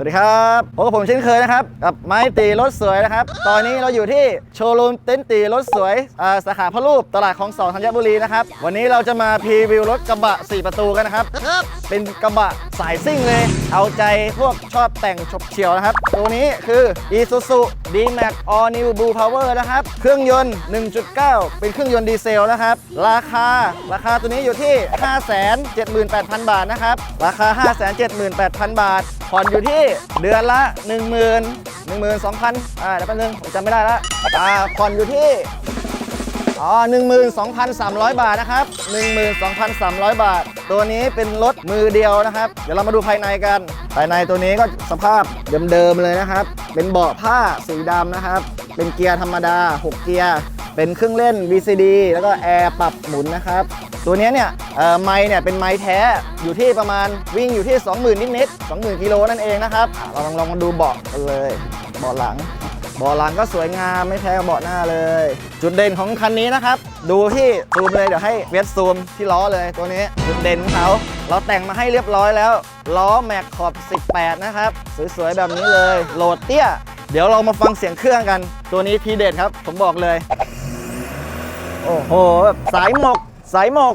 วัสดีครับพบกับผมเช่นเคยนะครับ กับไม้ตีรถสวยนะครับ ตอนนี้เราอยู่ที่โชว์รูมเต็นท์ตีรถสวยอ่าสาขาพระรูปตลาดของสองธัญบุรีนะครับ วันนี้เราจะมาพรีวิวรถกระบะ 4 ประตูกันนะครับ เป็นกระบะสายซิ่งเลย เอาใจพวกชอบแต่งฉบเฉียวนะครับ ตัวนี้คือ Isuzu D-Max All New Blue Power นะครับ เครื่องยนต์ 1.9 เป็นเครื่องยนต์ดีเซลนะครับ ราคา ราคาตัวนี้อยู่ที่ 578,000 บาทนะครับ ราคา 578,000 บาท ผ่อนอยู่ที่เดือนละ 10,000 12,000อ่าเดี๋ยวแป๊บนึงผมจำไม่ได้ละอ่าผ่อนอยู่ที่อ๋อ12,300 บาทนะครับ 12,300 บาท ตัวนี้เป็นรถมือเดียวนะครับ เดี๋ยวเรามาดูภายในกัน ภายในตัวนี้ก็สภาพเดิมๆเลยนะครับ เป็นเบาะผ้าสีดำนะครับ เป็นเกียร์ธรรมดา 6 เกียร์ เป็นเครื่องเล่น VCD แล้วก็แอร์ปรับหมุนนะครับ ตัวนี้เนี่ยไม้เนี่ยเป็นไม้แท้อยู่ที่ประมาณวิ่งอยู่ที่ 20,000 นิดๆ20,000กิโลนั่นเองนะครับเราลองลองมาดูเบาะกันเลยเบาะหลังเบาะหลังก็สวยงามไม่แพ้กับเบาะหน้าเลย จุดเด่นของคันนี้นะครับ ดูที่ซูมเลยเดี๋ยวให้เวสซูมที่ล้อเลยตัวนี้จุดเด่นของเขาเราแต่งมาให้เรียบร้อยแล้ว ล้อแม็กขอบ 18 นะครับ สวยๆ แบบนี้เลย โหลดเตี้ย เดี๋ยวเรามาฟังเสียงเครื่องกัน ตัวนี้ทีเด็ดครับ ผมบอกเลย โอ้โหแบบสายหมก สายหมก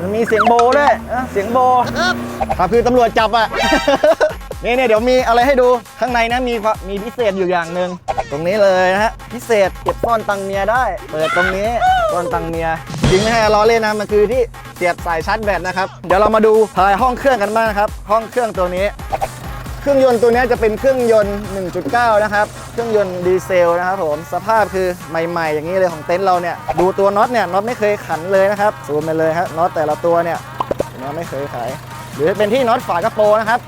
มันมีเสียงโบด้วยนะเสียงโบครับคือตำรวจจับอะ นี่เนี่ยเดี๋ยวมีอะไรให้ดูข้างในนะมีความมีพิเศษอยู่อย่างหนึ่งตรงนี้เลยนะฮะพิเศษเก็บซ่อนตังค์เมียได้ เปิดตรงนี้ซ่อนตังค์เมียจริงไม่ให้ล้อเล่นนะมันคือที่เสียบสายชาร์จแบตนะครับ เดี๋ยวเรามาดูภายห้องเครื่องกันบ้างนะครับ ห้องเครื่องตัวนี้ เครื่องยนต์ตัวนี้จะเป็นเครื่องยนต์ 1.9 นะครับ เครื่องยนต์ดีเซลนะครับผม สภาพคือใหม่ๆ อย่างนี้เลยของเต็นท์เราเนี่ย ดูตัวน็อตเนี่ย น็อตไม่เคยขันเลยนะครับ ซูมไปเลยครับน็อตแต่ละตัวเนี่ยเนี่ยไม่เคยขาย หรือเป็นที่น็อตฝากระโปรงนะครับ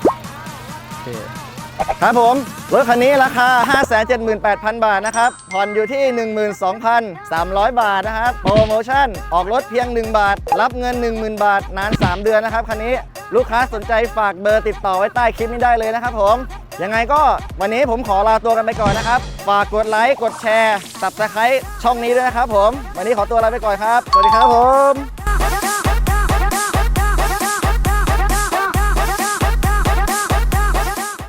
คครับผม รถคันนี้ราคา 578,000 บาทนะครับ ผ่อนอยู่ที่ 12,300 บาทนะครับ โปรโมชั่น ออกรถเพียง 1 บาท รับเงิน 10,000 บาท นาน 3 เดือนนะครับคันนี้ ลูกค้าสนใจฝากเบอร์ติดต่อไว้ใต้คลิปนี้ได้เลยนะครับผมยังไงก็วันนี้ผมขอลาตัวกันไปก่อนนะครับ ฝากกดไลค์กดแชร์ s ับสไคร b e ช่องนี้ด้วยนะครับผม วันนี้ขอตัวลาไปก่อนครับ สวัสดีครับผม